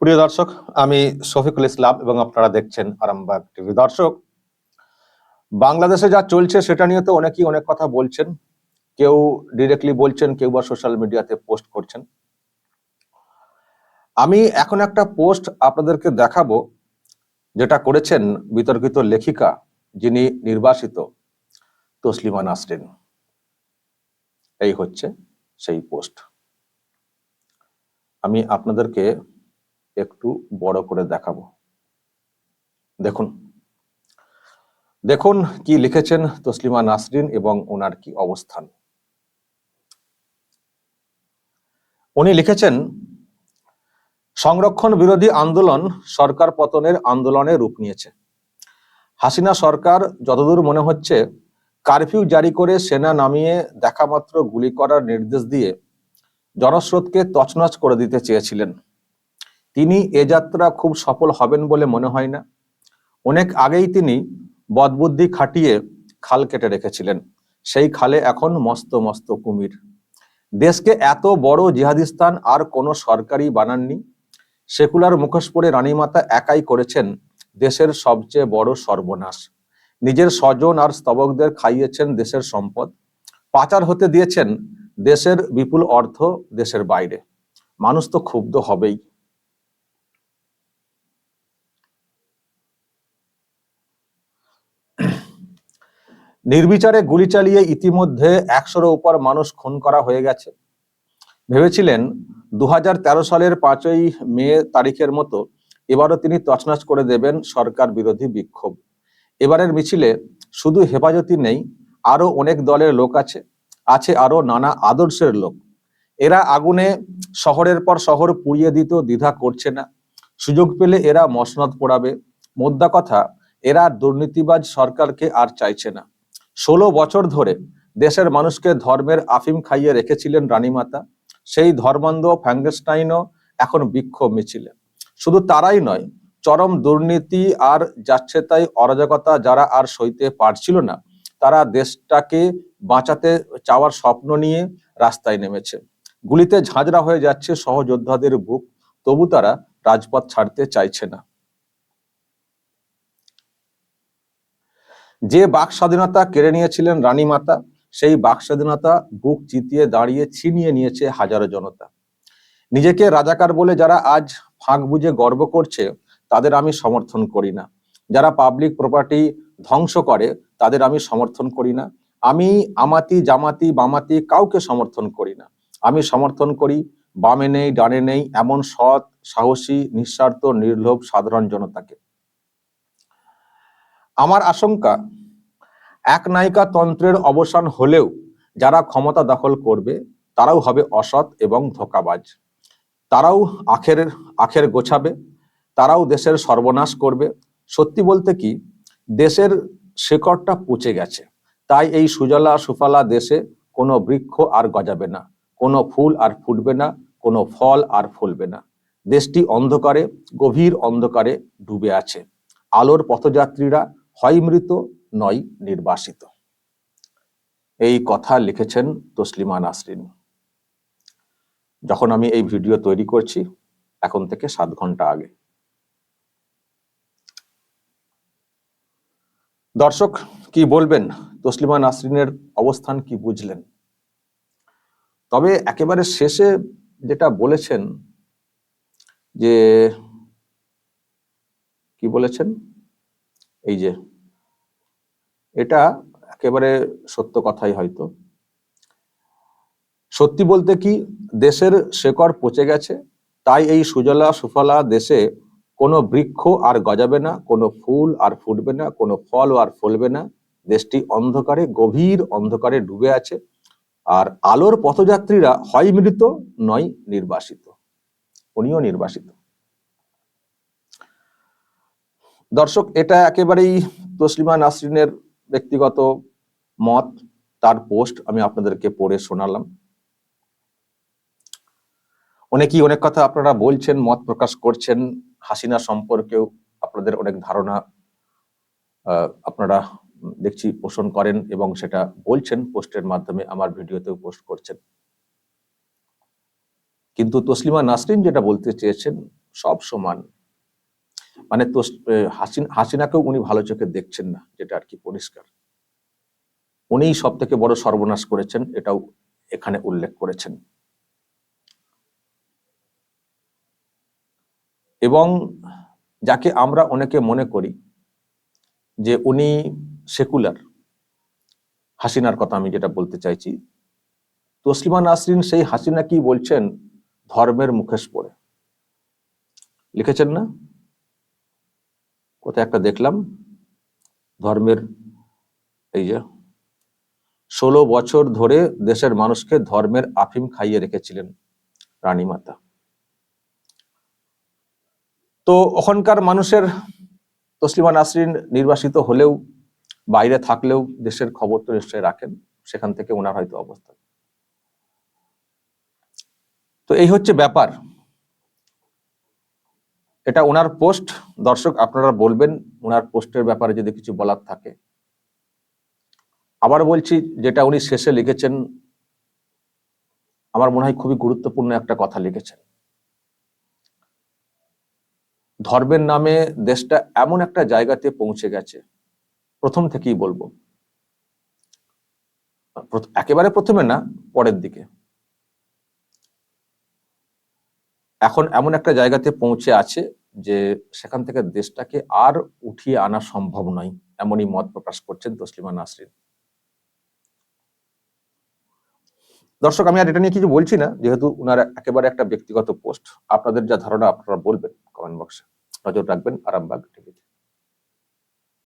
প্রিয় দর্শক, আমি শফিকুল ইসলাম এবং আপনারা দেখছেন আরামবাগ টিভি। দর্শক, বাংলাদেশে যা চলছে সেটা নিয়ে তো অনেকেই অনেক কথা বলছেন। কেউ ডিরেক্টলি বলছেন, কেউ বা সোশ্যাল মিডিয়াতে পোস্ট করছেন। আমি এখন একটা পোস্ট আপনাদেরকে দেখাবো, যেটা করেছেন বিতর্কিত লেখিকা যিনি নির্বাসিত তসলিমা নাসরিন। এই হচ্ছে সেই পোস্ট আমি আপনাদেরকে একটু বড় করে দেখাবো। দেখুন। দেখুন কি লিখেছেন তসলিমা নাসরিন এবং ওনার কি অবস্থান। উনি লিখেছেন, সংরক্ষণ বিরোধী আন্দোলন সরকার পতনের আন্দোলনে রূপ নিয়েছে। হাসিনা সরকার যতদূর মনে হচ্ছে, কারফিউ জারি করে সেনা নামিয়ে দেখামাত্র গুলি করার নির্দেশ দিয়ে জনস্রোতকে তছনছ করে দিতে চেয়েছিলেন। তিনি এ যাত্রা খুব সফল হবেন বলে মনে হয় না। অনেক আগেই তিনি বদবুদ্ধি খাটিয়ে খাল কেটে রেখেছিলেন। সেই খালে এখন মস্ত মস্ত কুমির। দেশকে এত বড় জিহাদিস্তান আর কোনো সরকারি বানাননি। সেকুলার মুখোশ পরে রানীমাতা একাই করেছেন দেশের সবচেয়ে বড় সর্বনাশ। নিজের স্বজন আর স্তবকদের খাইয়েছেন দেশের সম্পদ। পাচার হতে দিয়েছেন দেশের বিপুল অর্থ দেশের বাইরে। মানুষ তো ক্ষুব্ধ হবেই। নির্বিচারে গুলি চালিয়ে ইতিমধ্যে একশোর উপর মানুষ খুন করা হয়ে গেছে। ভেবেছিলেন দু হাজার তেরো সালের পাঁচই মে তারিখের মতো এবারও তিনি তছনছ করে দেবেন সরকার বিরোধী বিক্ষোভ। এবারের মিছিলে শুধু হেফাজতি নেই আরও অনেক দলের লোক আছে আছে আরও নানা আদর্শের লোক। এরা আগুনে শহরের পর শহর পুড়িয়ে দিত দ্বিধা করছে না। সুযোগ পেলে এরা মসনদ পোড়াবে। মোদ্দা কথা, এরা দুর্নীতিবাজ সরকারকে আর চাইছে না। ষোলো বছর ধরে দেশের মানুষকে ধর্মের আফিম খাইয়ে রেখেছিলেন রানীমাতা। সেই ধর্মান্ধ ফ্যাঙ্গেস্টাইনও এখন বিক্ষোভ মিছিলে। শুধু তারাই নয়, চরম দুর্নীতি আর যাচ্ছে তাই অরাজকতা যারা আর সইতে পারছিল না, তারা দেশটাকে বাঁচাতে চাওয়ার স্বপ্ন নিয়ে রাস্তায় নেমেছে। গুলিতে ঝাঁঝরা হয়ে যাচ্ছে সহযোদ্ধাদের বুক, তবু তারা রাজপথ ছাড়তে চাইছে না। যে বাক স্বাধীনতা কেড়ে নিয়েছিলেন রানী মাতা, সেই বাক স্বাধীনতা বুক চিতিয়ে দাঁড়িয়ে ছিনিয়ে নিয়েছে হাজারো জনতা। নিজেকে রাজাকার বলে যারা আজ ফাঁক বুঝে গর্ব করছে, তাদের আমি সমর্থন করি না। যারা পাবলিক প্রপার্টি ধ্বংস করে, তাদের আমি সমর্থন করি না। আমি আমাতি, জামাতি, বামাতি কাউকে সমর্থন করি না। আমি সমর্থন করি বামে নেই, ডানে নেই, এমন সৎ, সাহসী, নিঃস্বার্থ, নির্লোভ, সাধারণ জনতাকে। আমার আশঙ্কা, এক নায়িকা তন্ত্রের অবসান হলেও যারা ক্ষমতা দখল করবে, তারাও হবে অসৎ এবং ধোকাবাজ। তারাও আখের আখের গোছাবে, তারাও দেশের সর্বনাশ করবে। সত্যি বলতে কি, দেশের শেকড়টা পচে গেছে। তাই এই সুজলা সুফলা দেশে কোনো বৃক্ষ আর গজাবে না, কোনো ফুল আর ফুটবে না, কোনো ফল আর ফলবে না। দেশটি অন্ধকারে, গভীর অন্ধকারে ডুবে আছে। আলোর পথযাত্রীরা হয় মৃত নয় নির্বাসিত। এই কথা লিখেছেন তসলিমা নাসরিন। যখন আমি এই ভিডিও তৈরি করছি, এখন থেকে সাত ঘণ্টা আগে। দর্শক, কি বলবেন? তসলিমা নাসরিনের অবস্থান কি বুঝলেন? তবে একেবারে শেষে যেটা বলেছেন যে, কি বলেছেন? এই যে, এটা একেবারে সত্য কথাই হয়তো। সত্যি বলতে কি, দেশের শেকড় পচে গেছে, তাই এই সুজলা সুফলা দেশে কোনো বৃক্ষ আর গজাবে না, কোনো ফুল আর ফুটবে না, কোনো ফল আর ফলবে না। দেশটি অন্ধকারে, গভীর অন্ধকারে ডুবে আছে, আর আলোর পথযাত্রীরা হয় মৃত, নয় নির্বাসিত। উনিও নির্বাসিত। দর্শক, এটা একেবারেই তসলিমা নাসরিনের ব্যক্তিগত মত, তার পোস্ট আমি আপনাদেরকে পড়ে শোনালাম। অনেকেই অনেক কথা আপনারা বলছেন, মত প্রকাশ করছেন, হাসিনা সম্পর্কেও আপনাদের অনেক ধারণা আপনারা দেখছি, পোষণ করেন এবং সেটা বলছেন, পোস্টের মাধ্যমে আমার ভিডিওতেও পোস্ট করছেন। কিন্তু তসলিমা নাসরিন যেটা বলতে চেয়েছেন, সব সমান। মানে তো হাসিন, হাসিনাকেও উনি ভালো চোখে দেখছেন না, যেটা আর কি পরিষ্কার। উনিই সব থেকে বড় সর্বনাশ করেছেন, এটাও এখানে উল্লেখ করেছেন। এবং যাকে আমরা অনেকে মনে করি যে উনি সেকুলার, হাসিনার কথা আমি যেটা বলতে চাইছি, তসলিমা নাসরিন সেই হাসিনা কি বলছেন? ধর্মের মুখেশ পড়ে। লিখেছেন না? কোথায় একটা দেখলাম, ধর্মের এই যে ষোলো বছর ধরে দেশের মানুষকে ধর্মের আফিম খাইয়ে রেখেছিলেন রানীমাতা তো ওখানকার মানুষের তসলিমা নাসরিন নির্বাসিত হলেও, বাইরে থাকলেও দেশের খবর তো নিশ্চয়ই রাখেন, সেখান থেকে ওনার হয়তো অবস্থান। তো এই হচ্ছে ব্যাপার। এটা ওনার পোস্ট। দর্শক, আপনারা বলবেন ওনার পোস্টের ব্যাপারে যদি কিছু বলার থাকে। আবার বলছি, যেটা উনি শেষে লিখেছেন, আমার মনে হয় খুবই গুরুত্বপূর্ণ একটা কথা লিখেছেন। ধর্মের নামে দেশটা এমন একটা জায়গাতে পৌঁছে গেছে। প্রথম থেকেই বলব। একেবারে প্রথমে না, পরের দিকে। এখন এমন একটা জায়গাতে পৌঁছে আছে যে সেখান থেকে দেশটাকে আর উঠিয়ে আনা সম্ভব নয়, এমনই মত প্রকাশ করছেন তসলিমা নাসরিন। দর্শক, আমি আর এটা নিয়ে কিছু বলছি না, যেহেতু উনার একেবারে একটা ব্যক্তিগত পোস্ট। আপনাদের যা ধারণা, আপনারা বলবেন কমেন্ট বক্সে। নজর রাখবেন, আরামবাগ টিভিতে।